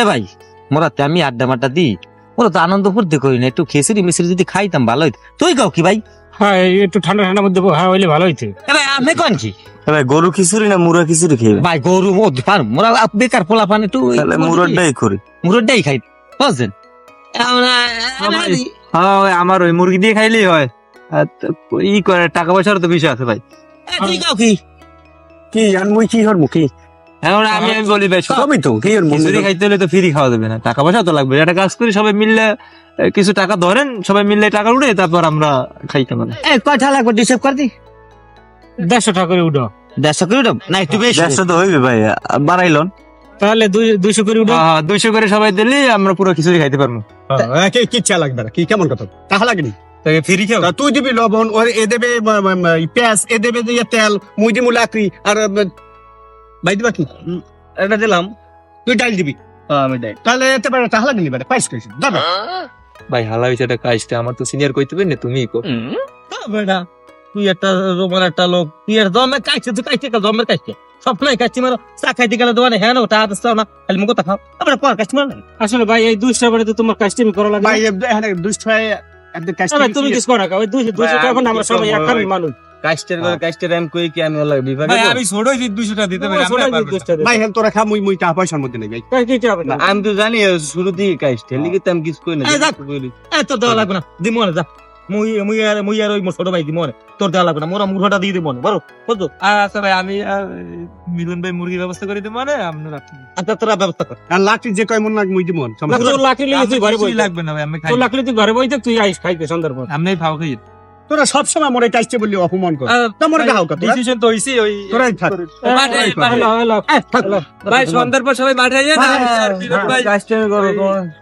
এ ভাই মোরাতে আমি আড্ডা মাড্ডা দিই। মোরা তো আনন্দ ফুর্তি করি না একটু খেসিরি মিসিরি যদি খাইতাম ভালো হইতো। তুই কাও কি ভাই? হ্যাঁ একটু ঠান্ডা ঠান্ডার মধ্যে হ্যাঁ হইলে ভালো হইতো। ভাই আপনি কোন কি? ভাই গরু খিচুড়ি না মুরা খিচুড়ি খেয়ে ভাই গরু মোরা বেকার পোলা পান একটু তাহলে মুরডটাই করি। মুরডাই খাই বুঝছেন? হ্যাঁ আমার ওই মুরগি দিয়ে খাইলেই হয়। ই করে টাকা পয়সার তো বিষয় আছে ভাই। তুই কি? কি আর মুই কি হর মুখি এখন আমি আমি বলি ভাই সবই তো কি খাইতে হলে তো ফ্রি খাওয়া যাবে না টাকা পয়সা তো লাগবে। একটা কাজ করি সবাই মিললে কিছু টাকা ধরেন সবাই মিললে টাকা উঠে তারপর আমরা খাইতে পারি এ কয়টা লাগবে ডিসেভ কর দি। দেড়শো টাকা করে উঠো দেড়শো করে না একটু বেশি। দেড়শো তো হইবে ভাই বাড়াইলন। তাহলে দুই- দুইশো করে উঠো হ্যাঁ দুইশো করে সবাই দিলে আমরা পুরো খিচুড়ি খাইতে পারব। হ্যাঁ, কি কি চা লাগবে না কি? কেমন কথা? তাহা লাগেনি? ফ্রি খাও। তুই দিবি লবণ ওর এ দেবে পেঁয়াজ এ দেবে দিয়ে তেল মুই দিমু লাকড়ি আর দিবা কি? এটা দিলাম তুই ডাল দিবি। আমি দেয় তাহলে এতে পারে তাহা লাগেনি বেটা পাইস কইছি দাদা ভাই হালা হয়েছে এটা কাজটা আমার তো সিনিয়র কইতে পারি না তুমি কো বেটা তুই একটা রোমান একটা লোক তুই আর দমে কাইছে তুই কাইছে কাল দমের কাইছে। সব নাই কাইছে মারো চা খাইতে গেলে দোকানে হ্যাঁ না ওটা হাতে চাও না খালি মুখ কথা খাও। তারপরে পর কাইছে মারো। আসলে ভাই এই দুইশো টাকা তো তোমার কাস্টমি করা লাগে। ভাই এখানে হয় ভাই, তুমি কিছু করো ওই দুইশো টাকা আমরা সবাই এক মানুষ। কাস্টের করে কাস্টের আমি কই কি আমি ওলা বিভাগে ভাই? আমি ছোট হইছি দুইশো টাকা দিতে পারি আমরা পারব ভাই হেল তোরা খা মুই মুই টাকা পয়সার মধ্যে নেই ভাই। দিও। কি হবে না আমি তো জানি শুরু থেকে কাস্ট লিগে তো আমি কিছু কই না। এ তোর দেওয়া লাগবে না দি মনে যা। মুই মুই আর মুই আর ওই ছোট ভাই দি মনে তোর দেওয়া লাগবে না মোরা মুরহাটা দিয়ে দিব মনে বলো বুঝছ? আচ্ছা ভাই আমি মিলন ভাই মুরগির ব্যবস্থা করে দেবো মানে আপনার আচ্ছা তোরা ব্যবস্থা কর। আর লাকড়ি যে কয় মন মুই তোর লাকড়ি লিয়ে তুই ঘরে বই লাগবে না ভাই আমি খাই। তোর লাকড়ি তুই ঘরে বই তুই আইস খাইতে সন্ধ্যার পর। খাই। তোরা সব সময় মরে কাজতে বললি অপমান কর। তোমর গাও কত ডিসিশন তো হইছে ওই তোরাই থাক। মাঠে। হ্যালো। ভাই সন্ধ্যার পর সবাই মাঠে যান হ্যাঁ, আর মিলন ভাই কাস্টের করো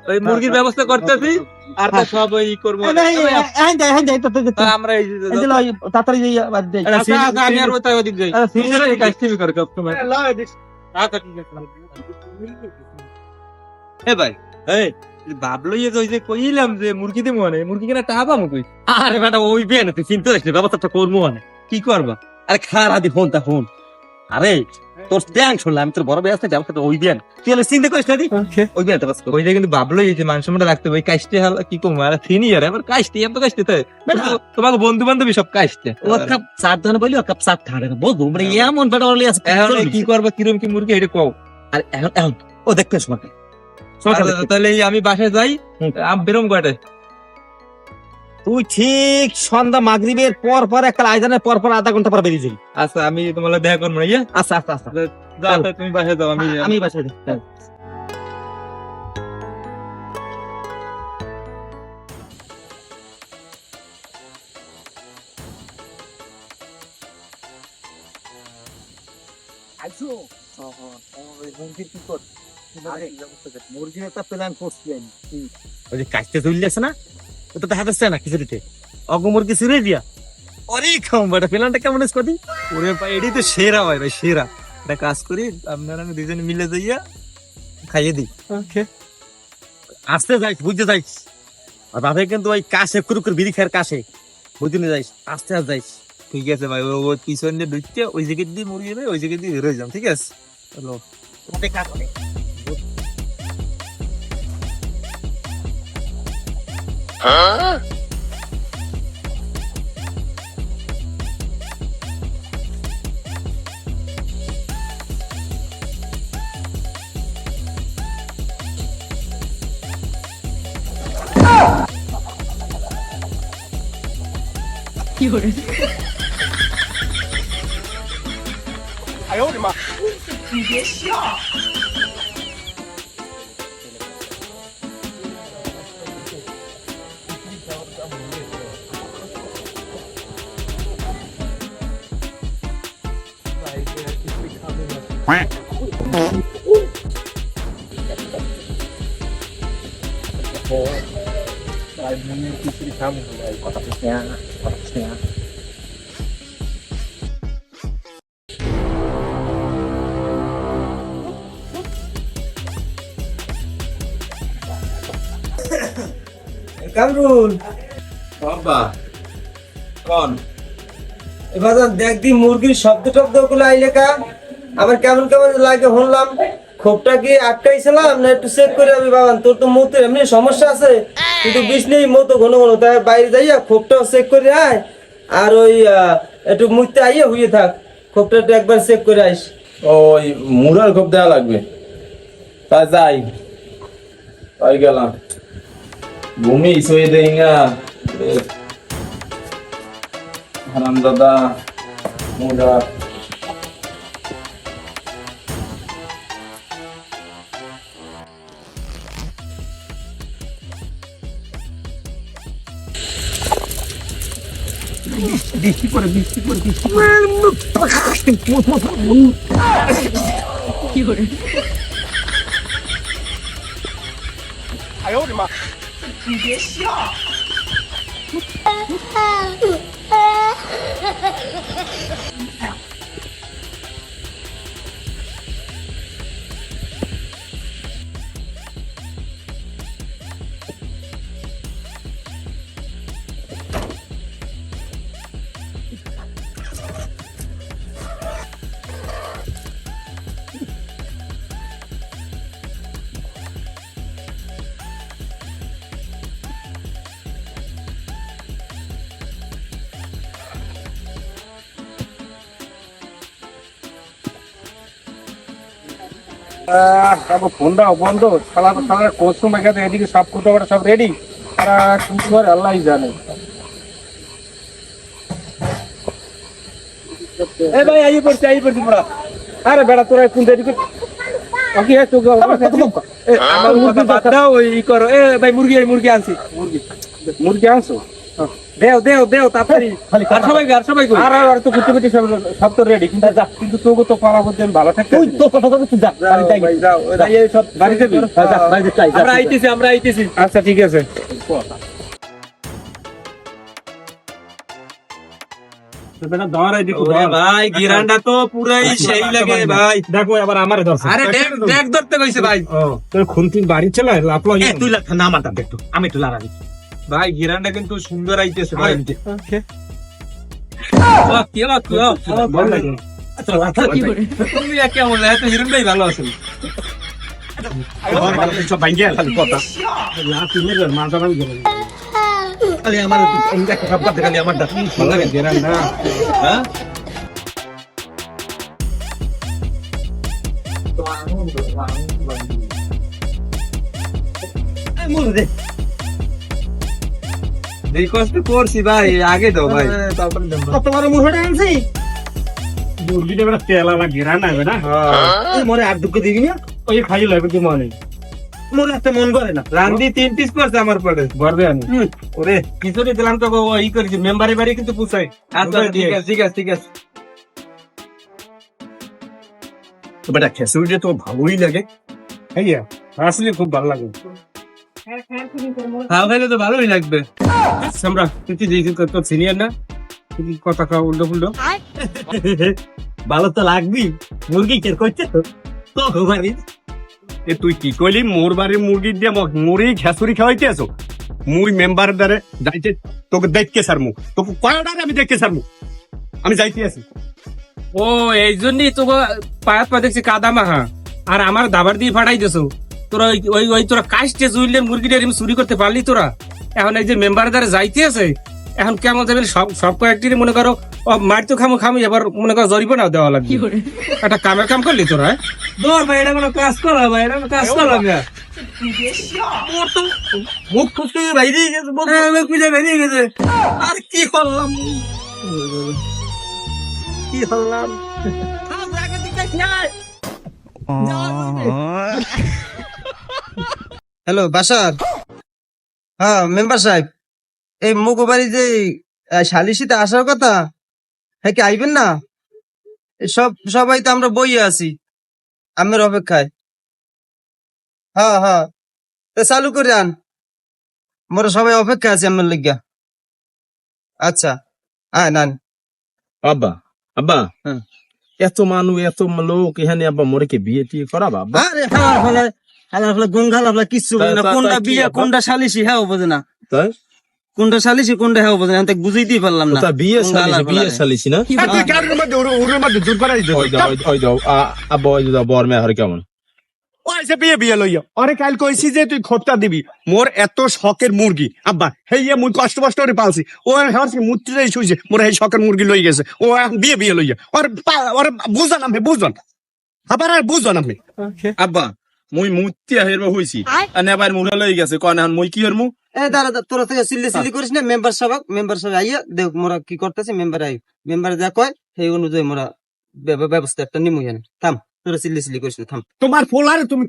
ওই মুরগির ব্যবস্থা করতেছি আর তো সব ওই করব। তা আমরা এই যে- তাড়াতাড়ি বাদ দে। আচ্ছা, আচ্ছা, আমি আর ওই ওদিক যাই। নিজেরা এই কাজ টিভি করে সবসময় আচ্ছা ঠিক আছে। এ ভাই এই ভাবলো ইয়ে যে ওই যে কইলাম যে মুরগি দিমু মানে মুরগি কিনা টাকা পাবো কই আরে বেটা ওই বিয়ে না তুই চিন্তা করিস না, ব্যবস্থাটা করব মানে কি করবা আরে খারা দি ফোন তা ফোন আরে তোর ট্যাং শুনলাম আমি তোর বড় ব্যবস্থা ওই বিয়ে তুই হলে চিন্তা করিস না দি ওই বিয়ে ওই যে কিন্তু ভাবলো যে মান সম্মান রাখতে ওই কাজটি হলো কি কম আর কাজটি এত কাজটি তো তোমাকে বন্ধু বান্ধবী সব কাজতে ও কাপ ধরে বলি ও কাপ বুঝব মানে এমন বেটা কি করবা কিরম কি মুরগি এটা কও আর এখন এখন ও দেখতে সময় আচ্ছা, তাহলে আমি বাসায় যাই আমি বেরোম কয়টায়? তুই ঠিক সন্ধ্যা মাগরিবের পর পর একটা আয়োজনের পর পর আধা ঘণ্টা পর বেরিয়ে যাবি। আচ্ছা আমি তোমার দেখা করব না ইয়া? আচ্ছা আচ্ছা আচ্ছা। তুমি বাসায় যাও আমি আমি বাসায় যাই। মুরগির একটা প্ল্যান করছি আমি। ওই যে কাজতে চলে যাচ্ছে না ওটা তো হাতে না খিচুড়িতে? অগ মুরগি ছিঁড়ে দিয়া। অরে খাম বেটা প্ল্যানটা কেমন করে দিই ওরে ভাই এটাই তো সেরা ভাই ভাই সেরা। একটা কাজ করি আপনারা আমি দুজনে মিলে যাইয়া খাইয়ে দিই। ওকে আসতে যাইস বুঝতে যাইস আর বাপে কিন্তু ওই কাশে কুরুকুর বিড়ি খায়ের কাশে। বুঝতে যাইস আস্তে আস্তে যাইস। ঠিক আছে ভাই ও পিছনে ঢুকতে ওই জায়গায় দিয়ে মুরগি ওই জায়গায় দিয়ে বেরোয় যাম ঠিক আছে? চলো। 어? 이거를 아유 우리 마你别笑。 হাতে কাজ করে। কামরুল। কোন এবার দেখ দি মুরগির শব্দ টব্দগুলো আইলে কা। আমার কেমন কেমন লাগে শুনলাম। খোপটা কি আটকাইছিলাম না একটু চেক করে আমি বাবান? তোর তো মতো এমনি সমস্যা আছে। কিন্তু বিষ নেই মতো ঘন ঘন তাই বাইরে যাইয়া খোপটাও চেক করে আয়, আর ওই একটু মুইতে আইয়া হইয়ে থাক, খোপটা একটু একবার চেক করে আইস। ওই মুরার খোপ দেওয়া লাগবে। তা যাই। তাই গেলাম। ঘুমি শুয়ে দেই না। হারাম দাদা মুরা 别死，别死，别死！哎，我操！哎呦，我的妈！你别笑！তারপর ফোনটাও বন্ধ। সালা সালা কোচ সময় এদিকে সব কোথাও সব রেডি তারা কি করে আল্লাহ জানে। এ ভাই আই পড়ছে আই পড়ছে পড়া। আরে বেড়া তোরা কোন ওকে এ এ, আমার মুরগি দাও ই করো। এ ভাই মুরগি মুরগি আনছি। মুরগি? মুরগি আনছো? দেও দেও দেও তাড়াতাড়ি। আর সবাই আর সবাই আর আর তো কুটি কুটি সব সব তো রেডি কিন্তু যা কিন্তু তোকে তো পালা করতে ভালো থাকতে তুই তো কথা কথা তুই যা বাড়ি যাও যাই এই সব বাড়িতে যাবি? যা বাড়িতে চাই আমরা আইতেছি আমরা আইতেছি। আচ্ছা ঠিক আছে। ভাই গিরান্ডা তো পুরাই সেই লাগে ভাই দেখো এবার আমারে আরে ডেক ধরতে কইছে ভাই। তোর খুনতিন বাড়ি চলে লাপলো এ, তুই না একটু আমি একটু লাগাবি ভাই গিরান্ডা কিন্তু সুন্দর আইতেছে ভাই। কেমন এত ভালো আমার কথা। খালি আমার হ্যাঁ কষ্ট করছি ভাই আগে দাও ভাই। কত বড় মুরগিটা আনছি? মুরগিটা বেড়া তেলা না গিরা না বেড়া এই মরে আর দুঃখ দিবি না? ওই খাই লাগবে কি মনে মনে একটা মন করে না। রান্দি তিন পিস করছে আমার পরে। গর্বে আমি ওরে খিচুড়ি দিলাম তো ই করেছি মেম্বারে বাড়ি কিন্তু পুষাই আচ্ছা ঠিক আছে ঠিক আছে ঠিক আছে। তো বেটা খেসুড়িটা তো ভালোই লাগে। হ্যাঁ আসলে খুব ভালো লাগে। খাওয়া খাইলে তো ভালোই লাগবে। আমরা তুই কি দেখি তোর সিনিয়র না তুই কথা খাওয়া উল্টো ফুল্টো ভালো তো লাগবি মুরগি কের করছে তো? তো বাড়ি এ তুই কি কইলি? মোর বাড়ির মুরগি দিয়ে মগ- মুড়ি খেসুরি খাওয়াইতে আছো? মুই মেম্বার দ্বারে যাইতে তোকে দেখতে সারমু তোকে কয়টারে আমি দেখতে সারমু আমি যাইতে আছি। ও এই জন্যই তো পায়াত পা দেখছি কাদা মাহা আর আমার দাবার দিয়ে ফাটাই দিছো। তোরা ওই- ওই ওই তোরা কাস্টে জুইলে মুরগিটা এরকম চুরি করতে পারলি তোরা? এখন এই যে মেম্বার দ্বারা যাইতে আছে এখন কেমন যাবেন সব সব কয়েকটি মনে করো মার তো খামো খামি এবার মনে করো জরিমানাও দেওয়া লাগবে। একটা কামের কাম করলি তোরা হ্যাঁ? ভাই এটা কোনো কাজ করা ভাই এটা কাজ করলাম না মুখ ফুসকে বাইরে গেছে হ্যাঁ, বেরিয়ে গেছে। আর কি করলাম? কি করলাম? হ্যালো বাসার? হ্যাঁ মেম্বার সাহেব এই মুগো বাড়ি যে আহ, আসার কথা হ্যাঁ কি আইবেন না? সব সবাই তো আমরা বইয়ে আছি আমের অপেক্ষায়। হ্যাঁ হ্যাঁ তো চালু করে আন। মোরা সবাই অপেক্ষা আছে আমার লিগা আচ্ছা আয় নান। আব্বা আব্বা হুম। এত মানুষ এত লোক এখানে আব্বা মোরে কি বিয়ে টিয়ে করাবা আরে হালার ফলে হালার ফলে গঙ্গাল ফলে কিচ্ছু বোঝে না। কোনটা বিয়ে? কোনটা সালিশি হ্যাঁ বোঝে না। তাই কোনটা সালিশি কোনটা হ্যাঁ বোঝে না। আমি বুঝাইতেই পারলাম না। বিয়ে গঙ্গা বিয়ে। না? আর তুই গাড়ির মধ্যে ওর ওর মধ্যে জোর করাই দে ওই দাও ওই- ওই দাও আ- আব্বা দাও বর মেয়ে হরে কেমন? বিয়ে বিয়ে লইয়া। অরে কাল কইছি যে তুই খোটটা দিবি। মোর এত শখের মুরগি। আব্বা হেই ইয়ে মুই কষ্ট কষ্ট করে পালছি। ও হচ্ছে মুত্রে শুইছে। মোর এই শখের মুরগি লই গেছে। ও বিয়ে বিয়ে লইয়া। ওর পা- ওর বুঝান আমি বুঝান আবার আর বুঝান আমি। আব্বা মুই মুতি হেরবা হইছি। আর নেবার মুড়া লই গেছে কন এখন মুই কি হরমু? এ দাঁড়া তোরা থেকে সিল্লি সিল্লি করিস না মেম্বার সভা মেম্বার সভা আইয়া দেখ মোরা কি করতেছে মেম্বার আই মেম্বার যা কয় সেই অনুযায়ী মোরা ব্য- ব্য- ব্যবস্থা একটা নিমু জানে থাম তোরা সিল্লি সিল্লি করিস না থাম। তোমার পোলারে তুমি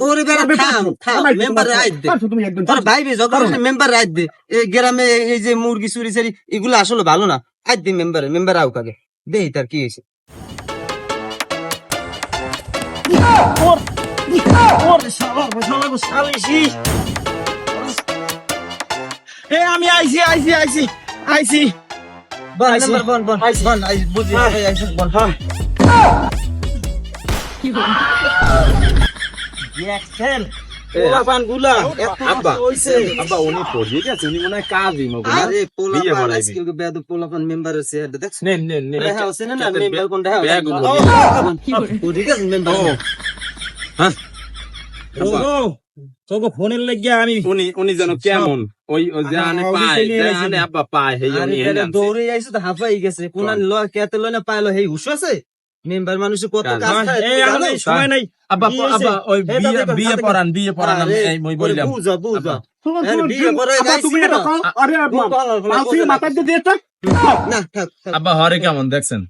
ওরে বেড়া থাম থাম মেম্বার দে। পারছ তুমি একদম? তোর যখন মেম্বার রাইট দে। এই গ্রামে এই যে মুরগি চুরি চারি এগুলো আসলে ভালো না। আজ দে মেম্বার মেম্বার আউক আগে। দেই তার কি হয়েছে? এ আমি আইছি আইছি আইছি আইছি। বন মেম্বার হ্যাঁ? আব্বা। হয় হ্যাঁ হ্যাঁ তোকে ফোনের লাগিয়া আমি উনি উনি যেন কেমন? ওই পায় পায় হেই উনি দৌড়ে আইছে তো হাফাই গেছে। কোন ল কেতে লয় না পাইলো হেই হুশ আছে? মেম্বার কত কাজ। থাকে সময় নাই। ওই বিয়ে বিয়ে পড়ান বিয়ে পড়ান আমি মই বললাম। বুঝা বুঝা। হরে কেমন দেখছেন?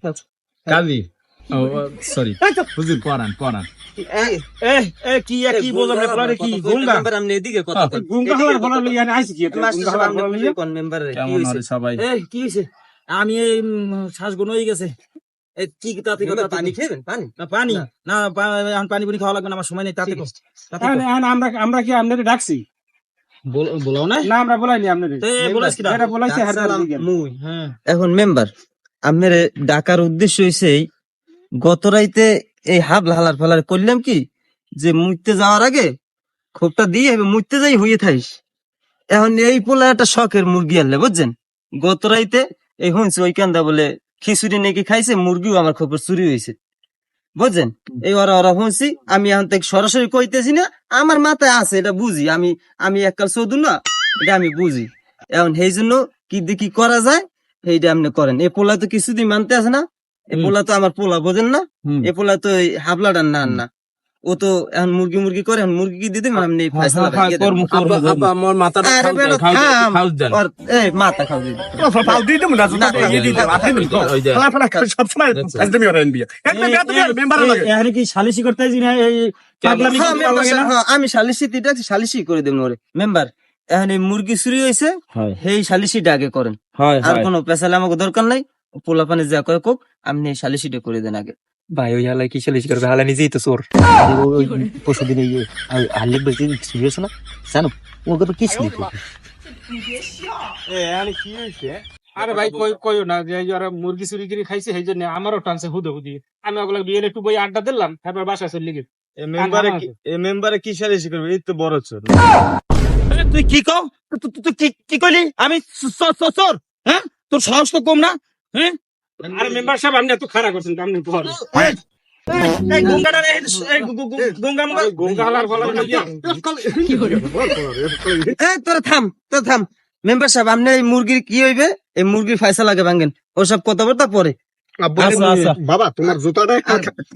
কাজী? সরি হুজুর পড়ান পড়ান। কি কি বললাম না পোলারে কি? গুঙ্গা মেম্বার আমনে এদিকে কথা কই। গুঙ্গা হলার ফলার লইয়া আইছি কি গুঙ্গা হলার আমনে ফলার কোন মেম্বার রে কেমন হরে সবাই? এ কি হইছে? আমি এই শ্বাস গুণ হয়ে গেছে। কি তাতে কথা পানি খেবেন পানি? না পানি। না। পানি খাওয়া লাগবে না আমার সময় নেই তাতে আমরা আমরা কি আপনারে ডাকছি? বলাও না না আমরা বলাইনি এটা বলাইছে হ্যাঁ। এখন মেম্বার আপনার ডাকার উদ্দেশ্য হইছে গত রাইতে এই হাবলা হালার ফালার করলাম কি? যে মুইতে যাওয়ার আগে খোপটা দিয়ে মুইতে যাই হইয়ে থাইস। এখন এই পোলা একটা শখের মুরগি আনলে, বুঝছেন? গত রাইতে এই হইছে ওই কান্দা বলে খিচুড়ি নাকি খাইছে, মুরগিও আমার খোপের চুরি হয়েছে বুঝছেন? এই ওরা ওরা হইছি, আমি এখন থেকে সরাসরি কইতেছি না, আমার মাথায় আছে, এটা বুঝি। আমি আমি এককাল চৌধু না, এটা আমি বুঝি। এখন সেই জন্য কি কি করা যায় সেইটা আপনি করেন। এই পোলা তো কিছুদিন মানতে আছে না এই। পোলা তো আমার পোলা বোঝেন না। এই পোলা তো এই হাবলাটার না না। ও তো এখন মুরগি মুরগি করে এখন মুরগি কি দিতে সালিসি হ্যাঁ, আমি সালিসি দিটা সালিসি করে দেব ওরে। মেম্বার এখন এই মুরগি চুরি হয়েছে সেই সালিসিটা আগে করেন। হয় আর কোনো পেশালে আমাকে দরকার নাই। পোলা পানি যা কয় কোক আপনি এই সালিসিটা করে দেন আগে। ভাই ওই হালাই কি চালিস করবে? হালাই নিজেই তো চোর। পরশু দিনে ইয়ে হাল্লিক বেশি সিরিয়াস না। জানো ওকে তো কিছু লিখো আরে ভাই কই কইও না যে ওরা মুরগি চুরি করে খাইছে সেই জন্য আমারও টানছে হুদে হুদি আমি ওগুলো বিয়ের একটু বই আড্ডা দিলাম তারপর বাসা চলে গেছে এই মেম্বারে মেম্বারে কি সালিসি করবে? এই তো বড় চোর। তুই কি কও? তুই কি কি কইলি? আমি সর হ্যাঁ? তোর সাহস তো কম না? হ্যাঁ? আরে মেম্বার সাহেব আপনি এত খারাপ করছেন আপনি পর এই গঙ্গাটা রে, এই গু- গু- গু- গঙ্গা মুঙ্গা গঙ্গা হালার ফলার লইয়া। এ তোরা থাম তোরা থাম। মেম্বার সাহেব আপনি এই মুরগির কি হইবে? এই মুরগির লাগে ভাঙেন। ওসব কথাবার্তা পরে। আচ্ছা, আচ্ছা। বাবা তোমার জুতাটা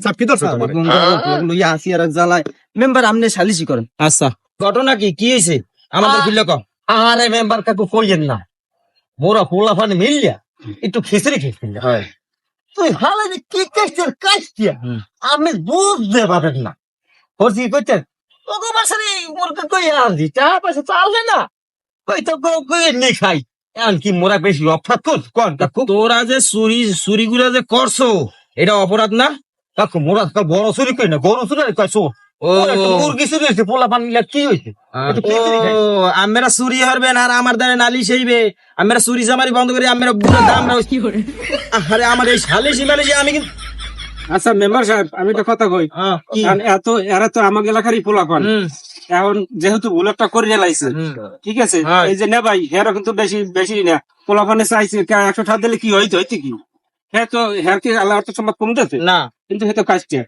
চাপকি ধরছে তোমার? লইয়া আসি আর। জ্বালায়। মেম্বার আপনি করেন। আচ্ছা। ঘটনা কি? কি হয়েছে আমাদের খুললে কম আরে মেম্বার কাকু না। মোরা পোলা ফানি মিললিয়া। একটু খিচড়ি খেয়েছিল তুই হালে যে কি কাজটার কাজ আমি বুঝতে পারেন না। হরছি কইতেন তোকে বাসারে মোরকে কই আর দি টা পয়সা চালবে না? কই তো কই কই নি খাই। এখন কি মোরা বেশি অফাত কর কোন তোরা যে চুরি চুরি গুলা যে করছ এটা অপরাধ না? কাকু মোরা বড় চুরি কই না গরু চুরি মুরগি চুরি? আমরা চুরি হরবেন আর আমার দ্বারা নালিশ হইবে। আমরা চুরি জামারি বন্ধ করে আমরা বুড়ো দাম আরে আমার এই সালিশি মালিশি আমি কিন্তু আচ্ছা মেম্বার সাহেব আমি একটা কথা কই। হ্যাঁ, এত এরা তো আমার এলাকারই পোলাপান এখন যেহেতু ভুল একটা করে লাইছে ঠিক আছে? হ্যাঁ। এই যে না ভাই হেরা কিন্তু বেশি বেশি না। পোলাপানে চাইছে একশো টাকা দিলে কি হইতে হইতে কি? হ্যাঁ তো হ্যাঁ কি আল্লাহ অর্থ সম্পদ কম দিতে না। কিন্তু হয়তো কাজটা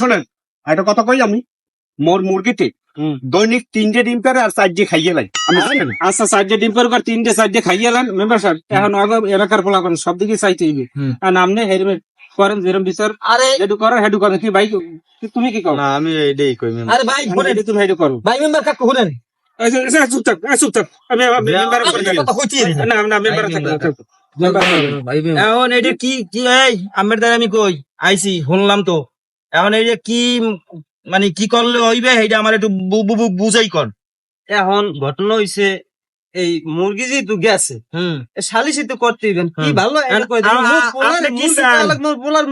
শোনেন একটা কথা কই আমি? মোর মুরগিতে দৈনিক তিনটে ডিম পারে আর চারটে খাইয়ে লাই। আমি জানেন? আচ্ছা চারটে ডিম পর তিনটে চারটে খাইয়ে এলেন মেম্বার সাহেব এখন আগে এলাকার পোলাপান সব দিকে চাইতে হইবে। আর নামনে হেলমেট করেন যেরকম বিচার আরে হেডু করেন হেডু করেন কি ভাই তুমি কি করো না আমি এইটাই কই আরে ভাই শুনেন। তুমি হেডু করো। ভাই মেম্বার কাকু শুনেন। আচ্ছা, আচ্ছা, চুপ থাক আচ্ছা, চুপ থাক। আমি আমি মেম্বার আপনি তো কথা কইতেই না। না না মেম্বার থাকবে এখন এটা কি কি এই আমার দ্বারা আমি কই? আইছি শুনলাম তো। এখন এই যে কি মানে কি করলে হইবে সেইটা আমার একটু বুঝাই কর। এখন ঘটনা হইছে এই মুরগি যেহেতু গেছে হুম। সালিসি তো করতে হইবেন। কি ভালো কি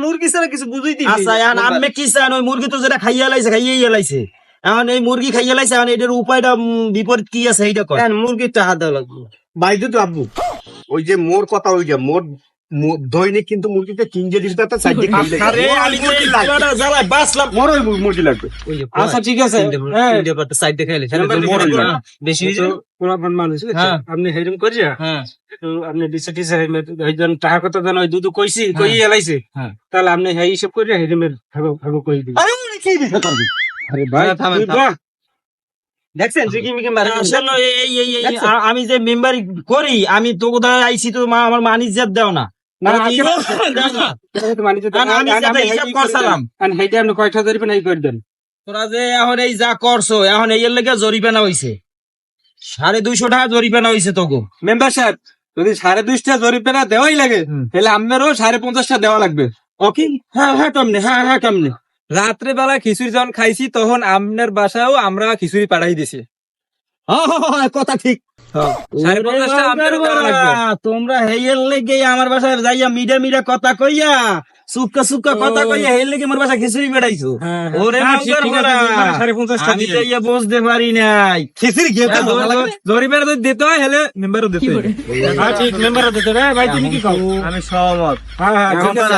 মুরগি ছাড়া কিছু বুঝাই দিবি আচ্ছা এখন আমি কি চান? ওই মুরগি তো যেটা খাইয়া লাইছে খাইয়া লাইছে। এখন এই মুরগি খাইয়া লাইছে এখন এটার উপায়টা বিপরীত কি আছে সেইটা কর। মুরগিটা হাত দেওয়া লাগবে। বাইদু তো আব্বু ওই যে মোর কথা ওই যে মোর দৈনিক কিন্তু মুরগিতে তিনটে ডিম পারে চারটে খাইয়ে লাই। আরে আমি যে এই জ্বালাটা জ্বালায় বাঁচলাম মোর ওই মুরগি লাগবে। আচ্ছা ঠিক আছে। হ্যাঁ। সাইড দেখাইলে ঠিক আছে। লাগবে। বেশি পোলাপান মানুষ হ্যাঁ। আপনি হেরম করিয়া? হ্যাঁ। আপনি ডিসে টিসে হেজন টাকা কথা দেন ওই দুদু কইছি কই এলাইছে। হ্যাঁ। তাহলে আপনি হেই হিসাব করিয়া হেরমের ভাগো ভাগো কই দিবেন। আরে উনি কি করবে আরে ভাই থামেন, দেখছেন আমি যে মেম্বার করি আমি তো কোথায় আইছি তো মা আমার মানি জাত দাও না। তোরা যে এখন এই যা করছ এখন এই লেগে জরিপানা হইছে। সাড়ে দুইশো টাকা জরিপানা হইছে তোকে মেম্বার সাহেব যদি সাড়ে দুইশটা জরিপেনা দেওয়াই লাগে তাহলে সাড়ে পঞ্চাশটা দেওয়া লাগবে। ওকে হ্যাঁ হ্যাঁ কেমনে? হ্যাঁ হ্যাঁ কেমনে? রাত্রে বেলা খিচুড়ি যখন খাইছি তখন আপনার বাসাও আমরা খিচুড়ি পাঠাই দিছি। কথা ঠিক। বাবা, তোমরা হেয়ের লেগে আমার বাসায় যাইয়া মিডিয়া মিডিয়া কথা কইয়া সুক্কা সুক্কা কথা কইয়া হেয়ের লেগে আমার বাসায় খিচুড়ি বেড়াইছো? ওরে হ্যাঁ, ভরা। মানে সাড়ে পঞ্চাশটা আমি। তো ইয়া বুঝতে পারি নাই। খিচুড়ি খেয়ে তো ভালো লাগে। জরিমানা দিতে হয় হলে মেম্বারও দিতে হ্যাঁ ঠিক মেম্বারও দিতে হবে। ভাই তুমি কি কও? আমি সহমত। হ্যাঁ হ্যাঁ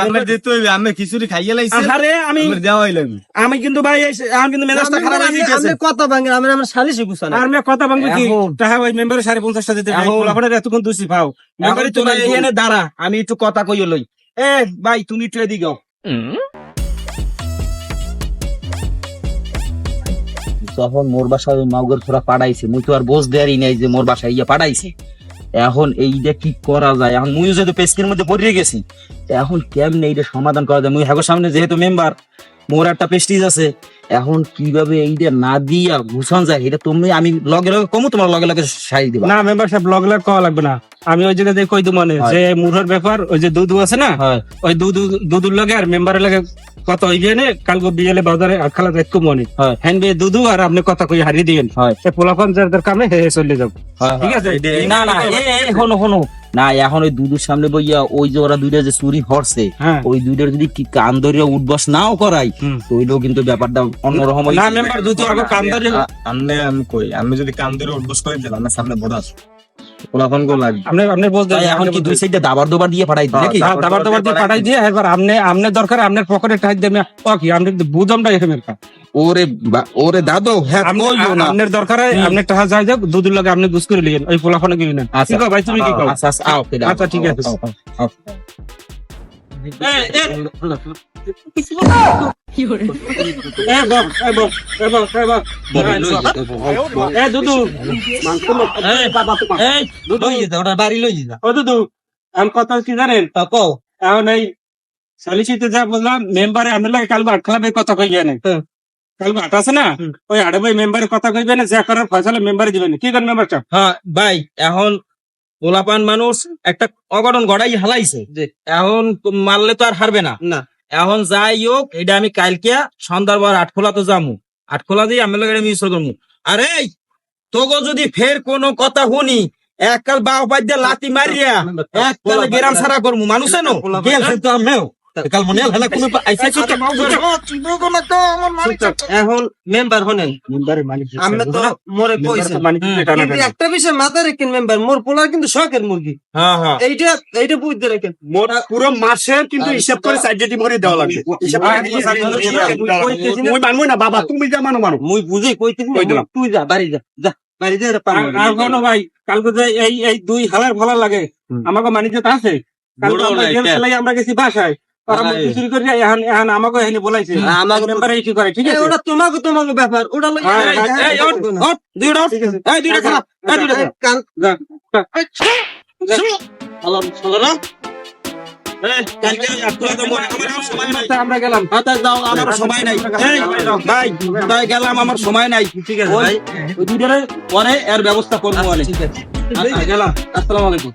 আমরা দিতে হইবে আমি খিচুড়ি খাইয়ে লাইছি। আরে আমি আমার দেওয়া হইল আমি কিন্তু ভাই এখন কিন্তু মেজাজটা খারাপ হয়ে আপনি কথা ভাঙেন আমি আমার সালিসি গুছান আর মেয়ে কথা ভাঙবে কি? তাহা সাড়ে পঞ্চাশটা দিতে এখন- আপনার এতক্ষণ দুষি পাও মেম্বারি তো তোমরা নাই এখানে দাঁড়া আমি একটু কথা কইও লই। এ ভাই তুমি একটু এদিকে যখন মোর বাসায় ওই মাউগের থোড়া পাঠাইছে মুই তো আর বোঝ দেয়ারই নাই যে মোর বাসায় ইয়া পাঠাইছে এখন এই যে কি করা যায় এখন মুইও যেহেতু পেস্কির মধ্যে পড়ে গেছি এখন কেমনে এইটা সমাধান করা যায়? মুই হ্যাগোর সামনে যেহেতু মেম্বার মোর একটা পেস্টিজ আছে এখন কীভাবে এইটা না দিয়া ঘুষন যায় এটা তুমি আমি লগে লগে কমু তোমার লগে লগে সাই দিবা। না মেম্বার সাহেব লগ লগ কওয়া লাগবে না। আমি ওই জায়গায় কই দু মানে যে মুরহর ব্যাপার ওই যে দুধু আছে না ওই দুধু দুধুর লগে আর মেম্বারের লগে কত হইবে না। কালকে বিয়েলে বাজারে আখালা দেখতো মনে হয়। হ্যান বে দুধু আর আপনি কথা কই হারিয়ে দিবেন হয়। পোলাপান যাদের কামে হে চলে যাব। ঠিক আছে? না না এ এ, হনো হনো না এখন ওই দুধের সামনে বইয়া ওই যে ওরা দুইটা যে চুরি হরছে হ্যাঁ ওই দুইটার যদি কি কান ধরিয়া উঠবস নাও করাই তো ওইটাও কিন্তু ব্যাপারটা অন্যরকম হইছে। না মেম্বার দুধু আগে কাম ধরে আমি কই আমি যদি কান ধরে উঠবস করে দিলাম আমার সামনে বড় আছে গো লাগবে। আপনি আপনি বলতে এখন কি দুই সাইডে দাবার দোবার দিয়ে পাঠাই দিই নাকি? হ্যাঁ, দাবার দাবার দিয়ে পাঠাই দিয়ে একবার আপনি আপনার দরকার আপনার পকেটে টাইট দেবে ও কি আপনি এখানে ওরে ওরে দাদো হ্যাঁ কইও না। আপনার দরকার আপনার টাকা যায় যাক দুধুর লগে আপনি বুঝ করে লিয়েন ওই পোলাফানে গিয়ে নেন। আচ্ছা। ভাই তুমি কি কও? আচ্ছা আচ্ছা আচ্ছা, ঠিক আছে। কথা এখন না না কি হ্যাঁ ভাই এখন পোলাপান মানুষ একটা অঘটন ঘটাই হালাইছে। এখন মারলে তো আর হারবে না না এখন যাই হোক এটা আমি কালকে সন্ধ্যার পর আটখোলা তো যামু। আটখোলা দিয়ে আমি লোক মিস করব আরে তোগো যদি ফের কোনো কথা শুনি এককাল বাউ পাই দিয়ে লাতি মারিয়া এককাল গেরাম সারা করব মানুষ নো গেলছে তো আমিও। কাল মনে হল কোনো আইসা চুপ এখন মেম্বার হনেন আমি তো মোরে কইছেন কিন্তু একটা বিষয় মাথায় রেখেন মেম্বার মোর পোলার কিন্তু শখের মুরগি। হ্যাঁ হ্যাঁ। এইটা এইটা বুঝতে রেখেন। মোর পুরো মাসের কিন্তু হিসাব করে চারটি মরে দেওয়া লাগবে। হিসাব করে কিন্তু চারটি দেওয়া লাগবে। মুই মানবই না বাবা তুমি যা মানো মানো। মুই বুঝে কইতেছি তুই যা বাড়ি যা যা বাড়ি যা। আর কোনো ভাই কালকে যে এই এই দুই হালার ভালো লাগে আমাকে মানিজ্য আছে। কালকে আমরা গেম খেলাই আমরা গেছি বাসায়। লই হ্যাঁ, এই, এই, ওঠ, ওঠ, দুইটা ওঠ। এই, দুইটা খারাপ, এই, দুইটা খারাপ। যা, যা। আচ্ছা, আমরা গেলাম। আমার সময় নাই। ভাই ভাই গেলাম আমার সময় নাই। ঠিক আছে ভাই। ওই পরে এর ব্যবস্থা করব আচ্ছা, গেলাম। আসসালামু আলাইকুম।